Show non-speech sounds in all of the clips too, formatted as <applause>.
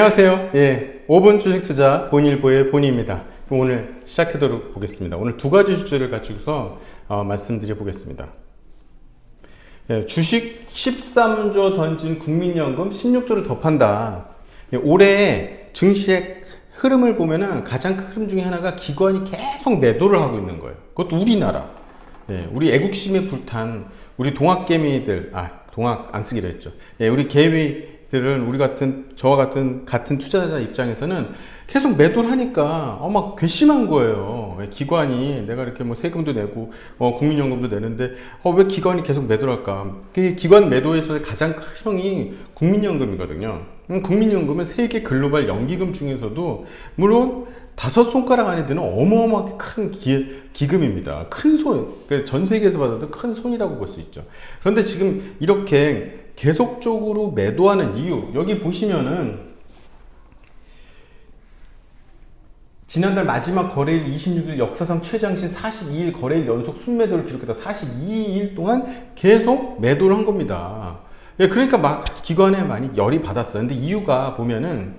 안녕하세요. 예, 5분 주식 투자 본일보의 본희입니다. 그럼 오늘 시작하도록 보겠습니다. 오늘 두 가지 주제를 가지고서 어, 말씀드려 보겠습니다. 예, 주식 13조 던진 국민연금 16조를 더 판다. 예, 올해 증시의 흐름을 보면은 가장 큰 흐름 중에 하나가 기관이 계속 매도를 하고 있는 거예요. 그것도 우리나라. 예, 우리 애국심에 불탄 우리 동학개미들, 아, 동학 안 쓰기로 했죠. 예, 우리 개미 들은 우리 같은, 저와 같은, 같은 투자자 입장에서는 계속 매도를 하니까, 어, 막 괘씸한 거예요. 왜 기관이 내가 이렇게 뭐 세금도 내고, 어, 국민연금도 내는데, 어, 왜 기관이 계속 매도를 할까? 그 기관 매도에서 가장 큰 형이 국민연금이거든요. 음, 국민연금은 세계 글로벌 연기금 중에서도, 물론, 다섯 손가락 안에 드는 어마어마하게 큰 기, 기금입니다. 큰 손, 전 세계에서 받아도 큰 손이라고 볼 수 있죠. 그런데 지금 이렇게 계속적으로 매도하는 이유, 여기 보시면은 지난달 마지막 거래일 26일 역사상 최장신 42일 거래일 연속 순매도를 기록했다. 42일 동안 계속 매도를 한 겁니다. 예, 그러니까 막 기관에 많이 열이 받았어요. 근데 이유가 보면은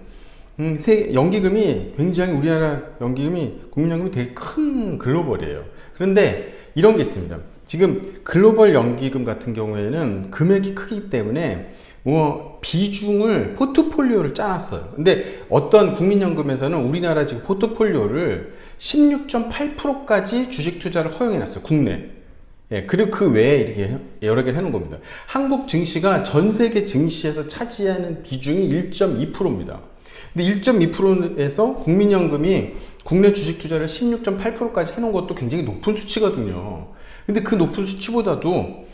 음, 세, 연기금이 굉장히 우리나라 연기금이 국민연금이 되게 큰 글로벌이에요. 그런데 이런 게 있습니다. 지금 글로벌 연기금 같은 경우에는 금액이 크기 때문에 뭐 비중을 포트폴리오를 짜놨어요. 근데 어떤 국민연금에서는 우리나라 지금 포트폴리오를 16.8%까지 주식 투자를 허용해놨어요. 국내. 예, 그리고 그 외에 이렇게 여러 개를 해놓은 겁니다. 한국 증시가 전 세계 증시에서 차지하는 비중이 1.2%입니다. 근데 1.2%에서 국민연금이 국내 주식 투자를 16.8%까지 해놓은 것도 굉장히 높은 수치거든요. 근데 그 높은 수치보다도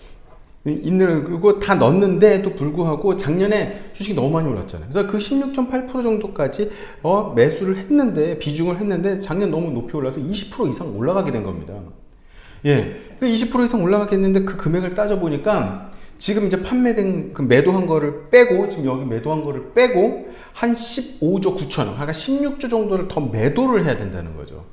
있는 그리고 다 넣었는데도 불구하고 작년에 주식이 너무 많이 올랐잖아요. 그래서 그 16.8% 정도까지 어, 매수를 했는데 비중을 했는데 작년 너무 높이 올라서 20% 이상 올라가게 된 겁니다. 예, 20% 이상 올라가겠는데 그 금액을 따져 보니까 지금 이제 판매된 그 매도한 거를 빼고 지금 여기 매도한 거를 빼고 한 15조 9천 원, 그러니까 16조 정도를 더 매도를 해야 된다는 거죠.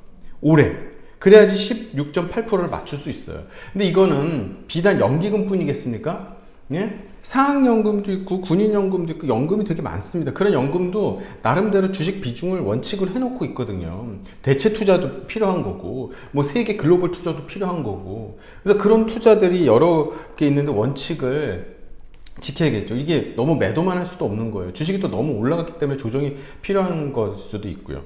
올해. 그래야지 16.8%를 맞출 수 있어요. 근데 이거는 비단 연기금뿐이겠습니까? 예? 사학연금도 있고 군인연금도 있고 연금이 되게 많습니다. 그런 연금도 나름대로 주식 비중을 원칙을 해놓고 있거든요. 대체 투자도 필요한 거고, 뭐 세계 글로벌 투자도 필요한 거고. 그래서 그런 투자들이 여러 개 있는데 원칙을 지켜야겠죠. 이게 너무 매도만 할 수도 없는 거예요. 주식이 또 너무 올라갔기 때문에 조정이 필요한 걸 수도 있고요.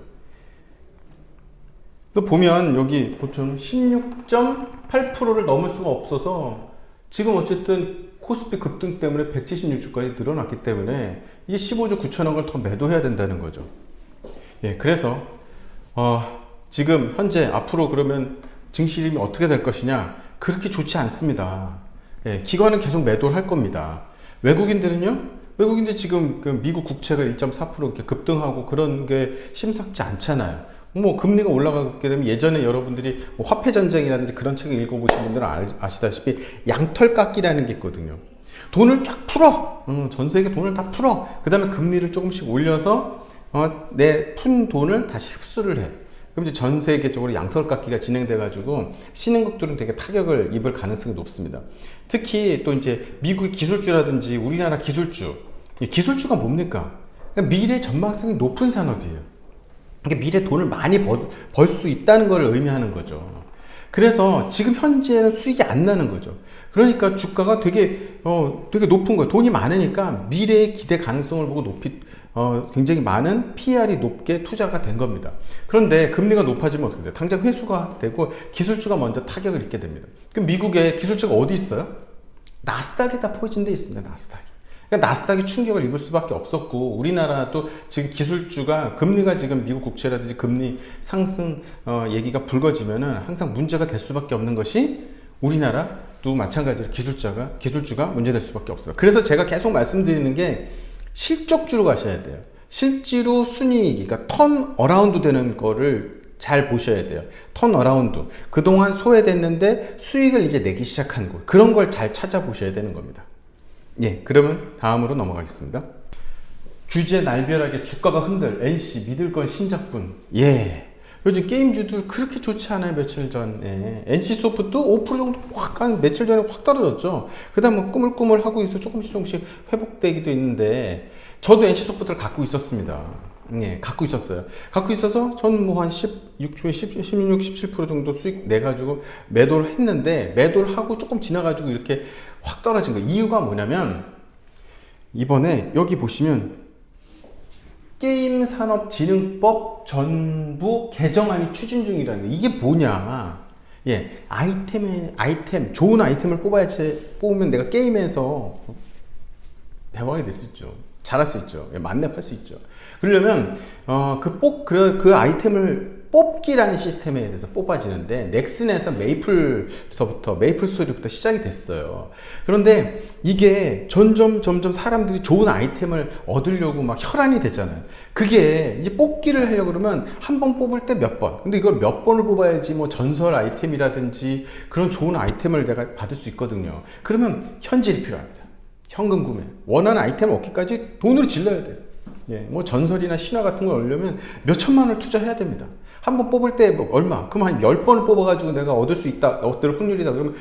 그래서 보면 여기 보통 16.8%를 넘을 수가 없어서 지금 어쨌든 코스피 급등 때문에 176주까지 늘어났기 때문에 이제 15조 9천억을 더 매도해야 된다는 거죠. 예, 그래서 어, 지금 현재 앞으로 그러면 증시 흐름이 어떻게 될 것이냐 그렇게 좋지 않습니다. 예, 기관은 계속 매도를 할 겁니다. 외국인들은요? 외국인들 지금 그 미국 국채가 1.4% 이렇게 급등하고 그런 게 심상치 않잖아요. 뭐 금리가 올라가게 되면 예전에 여러분들이 뭐 화폐 전쟁이라든지 그런 책을 읽어보신 분들은 아시다시피 양털 깎기라는 게 있거든요. 돈을 쫙 풀어. 어, 전 세계 돈을 다 풀어. 그 다음에 금리를 조금씩 올려서 어, 내 푼 돈을 다시 흡수를 해. 그럼 이제 전 세계적으로 양털 깎기가 진행돼가지고 신흥국들은 되게 타격을 입을 가능성이 높습니다. 특히 또 이제 미국의 기술주라든지 우리나라 기술주. 기술주가 뭡니까? 그러니까 미래 전망성이 높은 산업이에요. 그러니까 미래 돈을 많이 벌 수 있다는 것을 의미하는 거죠. 그래서 지금 현재는 수익이 안 나는 거죠. 그러니까 주가가 되게 어 되게 높은 거예요. 돈이 많으니까 미래의 기대 가능성을 보고 높이 어 굉장히 많은 PR이 높게 투자가 된 겁니다. 그런데 금리가 높아지면 어떻게 돼요? 당장 회수가 되고 기술주가 먼저 타격을 입게 됩니다. 그럼 미국의 기술주가 어디 있어요? 나스닥에 다 포진돼 있습니다. 나스닥이. 그러니까 나스닥이 충격을 입을 수밖에 없었고 우리나라도 지금 기술주가 금리가 지금 미국 국채라든지 금리 상승 어, 얘기가 불거지면은 항상 문제가 될 수밖에 없는 것이 우리나라도 마찬가지로 기술자가 기술주가 문제될 수밖에 없어요. 그래서 제가 계속 말씀드리는 게 실적주로 가셔야 돼요. 실제로 순이익이 그러니까 턴 어라운드 되는 거를 잘 보셔야 돼요. 턴 어라운드. 그동안 소외됐는데 수익을 이제 내기 시작한 거. 그런 걸 잘 찾아보셔야 되는 겁니다. 예, 그러면 다음으로 넘어가겠습니다. 규제 날별하게 주가가 흔들 NC 믿을 건 신작분. 예. 요즘 게임주들 그렇게 좋지 않아요 며칠 전에 NC 소프트도 5% 정도 확한 며칠 전에 확 떨어졌죠. 그다음 뭐 꾸물꾸물 하고 있어 조금씩 조금씩 회복되기도 있는데 저도 NC 소프트를 갖고 있었습니다. 예, 갖고 있었어요. 갖고 있어서 전 뭐 한 16초에 10, 16, 17% 정도 수익 내 가지고 매도를 했는데 매도를 하고 조금 지나 가지고 이렇게 확 떨어진 거. 이유가 뭐냐면 이번에 여기 보시면 게임산업진흥법 전부 개정안이 추진 중이라는 거. 이게 뭐냐? 예, 아이템에 아이템 좋은 아이템을 뽑아야지 뽑으면 내가 게임에서 대왕이 될 수 있죠. 잘할 수 있죠. 예, 만렙할 수 있죠. 그러려면 어, 그뽑그 그 아이템을 뽑기라는 시스템에 대해서 뽑아지는데 넥슨에서 메이플서부터 메이플 스토리부터 시작이 됐어요. 그런데 이게 점점 점점 사람들이 좋은 아이템을 얻으려고 막 혈안이 되잖아요. 그게 이제 뽑기를 하려고 그러면 한 번 뽑을 때 몇 번. 근데 이걸 몇 번을 뽑아야지 뭐 전설 아이템이라든지 그런 좋은 아이템을 내가 받을 수 있거든요. 그러면 현질이 필요합니다. 현금 구매. 원하는 아이템 얻기까지 돈으로 질러야 돼요. 예, 뭐 전설이나 신화 같은 걸 얻으려면 몇 천만 원을 투자해야 됩니다. 한 번 뽑을 때 뭐 얼마? 그럼 한 10번을 뽑아가지고 내가 얻을 수 있다, 얻을 확률이다. 그러면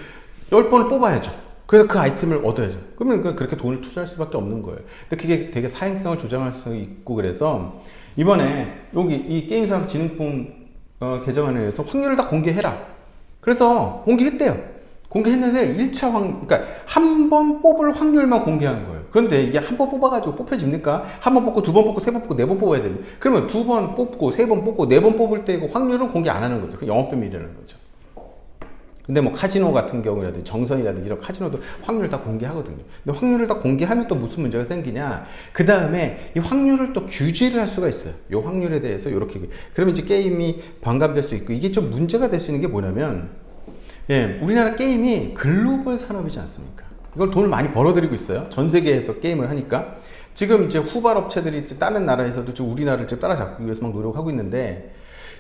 10번을 뽑아야죠. 그래서 그 아이템을 얻어야죠. 그러면 그- 그렇게 돈을 투자할 수밖에 없는 거예요. 근데 그게 되게 사행성을 조장할 수 있고 그래서 이번에 여기 이 게임산업진흥법 어, 개정안에 의해서 확률을 다 공개해라. 그래서 공개했대요. 공개했는데 1차 확, 그러니까 한 번 뽑을 확률만 공개하는 거예요. 그런데 이게 한 번 뽑아가지고 뽑혀집니까? 한 번 뽑고, 두 번 뽑고, 세 번 뽑고, 네 번 뽑아야 됩니다. 그러면 두 번 뽑고, 세 번 뽑고, 네 번 뽑을 때그 확률은 공개 안 하는 거죠. 그 영업비밀이라는 거죠. 근데 뭐 카지노 같은 경우라든지 정선이라든지 이런 카지노도 확률 다 공개하거든요. 근데 확률을 다 공개하면 또 무슨 문제가 생기냐? 그 다음에 이 확률을 또 규제를 할 수가 있어요. 이 확률에 대해서 이렇게 그러면 이제 게임이 반감될 수 있고 이게 좀 문제가 될 수 있는 게 뭐냐면 예, 우리나라 게임이 글로벌 산업이지 않습니까? 이걸 돈을 많이 벌어들이고 있어요. 전 세계에서 게임을 하니까. 지금 이제 후발 업체들이 이제 다른 나라에서도 지금 우리나라를 지금 따라잡기 위해서 막 노력하고 있는데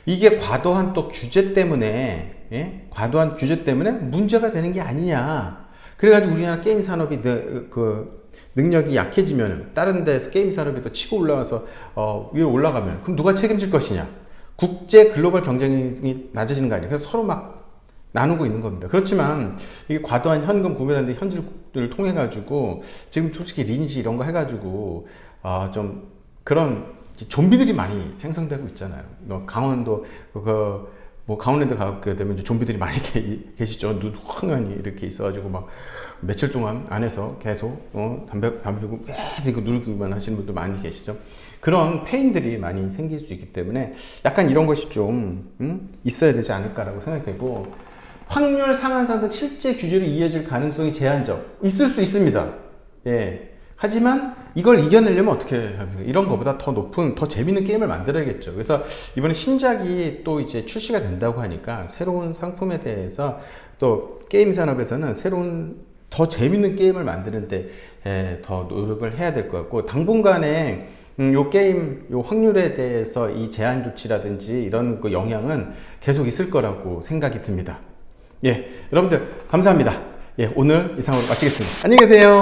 이게 과도한 또 규제 때문에, 예? 과도한 규제 때문에 문제가 되는 게 아니냐. 그래가지고 우리나라 게임 산업이 느, 그 능력이 약해지면 다른 데서 게임 산업이 또 치고 올라와서 어, 위로 올라가면 그럼 누가 책임질 것이냐? 국제 글로벌 경쟁이 낮아지는 거 아니에요. 그래서 서로 막 나누고 있는 겁니다. 그렇지만 이게 과도한 현금 구매라는 현질을 통해 가지고 지금 솔직히 리니지 이런 거 해가지고 아좀 그런 좀비들이 많이 생성되고 있잖아요. 뭐 강원도 그 뭐 강원랜드 가게 되면 이제 좀비들이 많이 <laughs> 계, 계시죠. 눈 황하니 이렇게 있어가지고 막 며칠 동안 안에서 계속 어, 담배 담배 피고 계속 누르기만 하시는 분도 많이 계시죠. 그런 페인들이 많이 생길 수 있기 때문에 약간 이런 것이 좀 음? 있어야 되지 않을까라고 생각되고 확률 상한선도 실제 규제로 이어질 가능성이 제한적 있을 수 있습니다. 예. 하지만 이걸 이겨내려면 어떻게 합니까? 이런 것보다 더 높은 더 재밌는 게임을 만들어야겠죠. 그래서 이번에 신작이 또 이제 출시가 된다고 하니까 새로운 상품에 대해서 또 게임 산업에서는 새로운 더 재밌는 게임을 만드는데 예, 더 노력을 해야 될 것 같고 당분간에 음, 요 게임 요 확률에 대해서 이 제한 조치라든지 이런 그 영향은 계속 있을 거라고 생각이 듭니다. 예, 여러분들 감사합니다. 예, 오늘 이상으로 마치겠습니다. 안녕히 계세요.